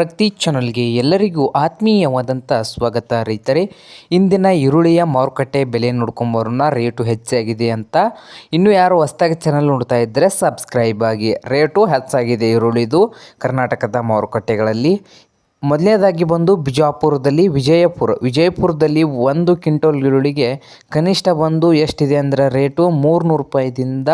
ಪ್ರಗತಿ ಚಾನಲ್ಗೆ ಎಲ್ಲರಿಗೂ ಆತ್ಮೀಯವಾದಂಥ ಸ್ವಾಗತ ರೈತರೇ. ಇಂದಿನ ಈರುಳ್ಳಿಯ ಮಾರುಕಟ್ಟೆ ಬೆಲೆ ನೋಡ್ಕೊಂಬರೋಣ, ರೇಟು ಹೆಚ್ಚಾಗಿದೆ ಅಂತ. ಇನ್ನು ಯಾರು ಹೊಸ್ದಾಗಿ ಚಾನಲ್ ನೋಡ್ತಾ ಇದ್ದರೆ ಸಬ್ಸ್ಕ್ರೈಬ್ ಆಗಿ. ರೇಟು ಹೆಚ್ಚಾಗಿದೆ ಈರುಳ್ಳಿದು ಕರ್ನಾಟಕದ ಮಾರುಕಟ್ಟೆಗಳಲ್ಲಿ. ಮೊದಲನೇದಾಗಿ ಬಂದು ಬಿಜಾಪುರದಲ್ಲಿ ವಿಜಯಪುರ. ವಿಜಯಪುರದಲ್ಲಿ ಒಂದು ಕ್ವಿಂಟಲ್ ಈರುಳ್ಳಿಗೆ ಕನಿಷ್ಠ ಬಂದು ಎಷ್ಟಿದೆ ಅಂದರೆ ರೇಟು ಮೂರುನೂರು ರೂಪಾಯಿದಿಂದ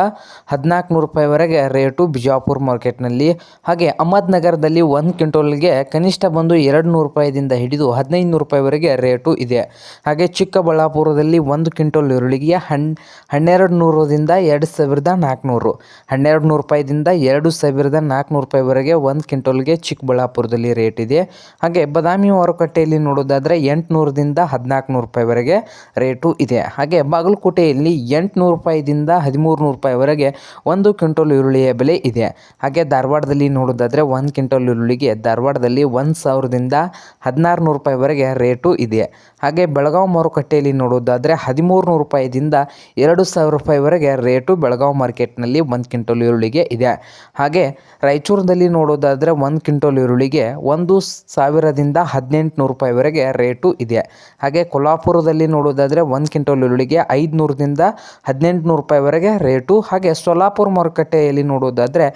ಹದಿನಾಲ್ಕು ನೂರು ರೂಪಾಯಿವರೆಗೆ ರೇಟು ಬಿಜಾಪುರ ಮಾರ್ಕೆಟ್ನಲ್ಲಿ. ಹಾಗೆ ಅಹಮದ್ನಗರದಲ್ಲಿ ಒಂದು ಕ್ವಿಂಟೋಲ್ಗೆ ಕನಿಷ್ಠ ಬಂದು ಎರಡು ನೂರು ರೂಪಾಯಿದಿಂದ ಹಿಡಿದು ಹದಿನೈದು ನೂರು ರೂಪಾಯಿವರೆಗೆ ರೇಟು ಇದೆ. ಹಾಗೆ ಚಿಕ್ಕಬಳ್ಳಾಪುರದಲ್ಲಿ ಒಂದು ಕ್ವಿಂಟಲ್ ಈರುಳ್ಳಿಗೆ ಹಣ್ ಹನ್ನೆರಡು ನೂರರಿಂದ ಎರಡು ಸಾವಿರದ ನಾಲ್ಕುನೂರು. ಹನ್ನೆರಡು ನೂರು ರೂಪಾಯಿದಿಂದ ಎರಡು ಸಾವಿರದ ನಾಲ್ಕುನೂರು ರೂಪಾಯಿವರೆಗೆ ಒಂದು ಕ್ವಿಂಟಲ್ಗೆ ಚಿಕ್ಕಬಳ್ಳಾಪುರದಲ್ಲಿ ರೇಟ್ ಇದೆ. ಹಾಗೆ ಬದಾಮಿ ಮಾರುಕಟ್ಟೆಯಲ್ಲಿ ನೋಡೋದಾದರೆ ಎಂಟುನೂರದಿಂದ ಹದಿನಾಲ್ಕು ನೂರು ರೂಪಾಯಿವರೆಗೆ ರೇಟು ಇದೆ. ಹಾಗೆ ಬಾಗಲಕೋಟೆಯಲ್ಲಿ ಎಂಟುನೂರು ರೂಪಾಯಿದಿಂದ ಹದಿಮೂರು ನೂರು ರೂಪಾಯಿವರೆಗೆ ಒಂದು ಕ್ವಿಂಟಲ್ ಈರುಳ್ಳಿಯ ಬೆಲೆ ಇದೆ. ಹಾಗೆ ಧಾರವಾಡದಲ್ಲಿ ನೋಡೋದಾದರೆ ಒಂದು ಕ್ವಿಂಟಲ್ ಈರುಳ್ಳಿಗೆ ಧಾರವಾಡದಲ್ಲಿ ಒಂದು ಸಾವಿರದಿಂದ ಹದಿನಾರು ನೂರು ರೂಪಾಯಿವರೆಗೆ ರೇಟು ಇದೆ. ಹಾಗೆ ಬೆಳಗಾವಿ ಮಾರುಕಟ್ಟೆಯಲ್ಲಿ ನೋಡೋದಾದರೆ ಹದಿಮೂರು ನೂರು ರೂಪಾಯಿದಿಂದ ಎರಡು ಸಾವಿರ ರೂಪಾಯಿವರೆಗೆ ರೇಟು ಬೆಳಗಾವಿ ಮಾರ್ಕೆಟ್ನಲ್ಲಿ ಒಂದು ಕ್ವಿಂಟಲ್ ಈರುಳ್ಳಿಗೆ ಇದೆ. ಹಾಗೆ ರಾಯಚೂರಿನಲ್ಲಿ ನೋಡೋದಾದರೆ ಒಂದು ಕ್ವಿಂಟಲ್ ಈರುಳ್ಳಿಗೆ ಒಂದು ಸಾವಿರದಿಂದ ಹದಿನೆಂಟು ನೂರು ರೂಪಾಯಿವರೆಗೆ ರೇಟು ಇದೆ. ಹಾಗೆ ಕೊಲ್ಹಾಪುರದಲ್ಲಿ ನೋಡೋದಾದರೆ ಒಂದು ಕ್ವಿಂಟಲ್ ಈರುಳ್ಳಿಗೆ ಐದುನೂರದಿಂದ ಹದಿನೆಂಟು ನೂರು ರೂಪಾಯಿವರೆಗೆ ರೇಟು. ಹಾಗೆ ಸೊಲ್ಲಾಪುರ ಮಾರುಕಟ್ಟೆಯಲ್ಲಿ ನೋಡೋದಾದರೆ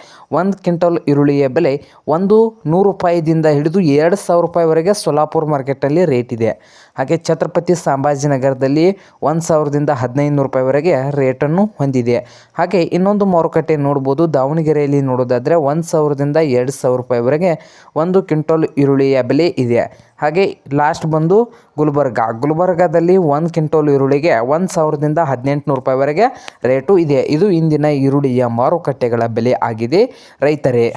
ಒಂದು ಕ್ವಿಂಟಲ್ ಈರುಳ್ಳಿಯ ಬೆಲೆ ಒಂದು ನೂರು ರೂಪಾಯಿದಿಂದ ಹಿಡಿದು ಎರಡು ಸಾವಿರ ರೂಪಾಯಿವರೆಗೆ ಸೊಲ್ಲಾಪುರ ಮಾರ್ಕೆಟಲ್ಲಿ ರೇಟ್ ಇದೆ. ಹಾಗೆ ಛತ್ರಪತಿ ಸಂಭಾಜಿನಗರದಲ್ಲಿ ಒಂದು ಸಾವಿರದಿಂದ ಹದಿನೈದು ನೂರು ರೂಪಾಯಿವರೆಗೆ ರೇಟನ್ನು ಹೊಂದಿದೆ. ಹಾಗೆ ಇನ್ನೊಂದು ಮಾರುಕಟ್ಟೆ ನೋಡ್ಬೋದು ದಾವಣಗೆರೆಯಲ್ಲಿ ನೋಡೋದಾದರೆ ಒಂದು ಸಾವಿರದಿಂದ ಎರಡು ಸಾವಿರ ರೂಪಾಯಿವರೆಗೆ ಒಂದು ಕ್ವಿಂಟಲ್ ಈರುಳ್ಳಿಯ ಬೆಲೆ ಇದೆ. ಹಾಗೆ ಲಾಸ್ಟ್ ಬಂದು ಗುಲ್ಬರ್ಗ. ಗುಲ್ಬರ್ಗಾದಲ್ಲಿ ಒಂದು ಕ್ವಿಂಟಲ್ ಈರುಳ್ಳಿಗೆ ಒಂದು ಸಾವಿರದಿಂದ ಹದಿನೆಂಟುನೂರು ರೂಪಾಯಿವರೆಗೆ ರೇಟು ಇದೆ. ಇದು ಇಂದಿನ ಈರುಳ್ಳಿಯ ಮಾರುಕಟ್ಟೆಗಳ ಬೆಲೆ ಆಗಿದೆ. ರೈತರೇ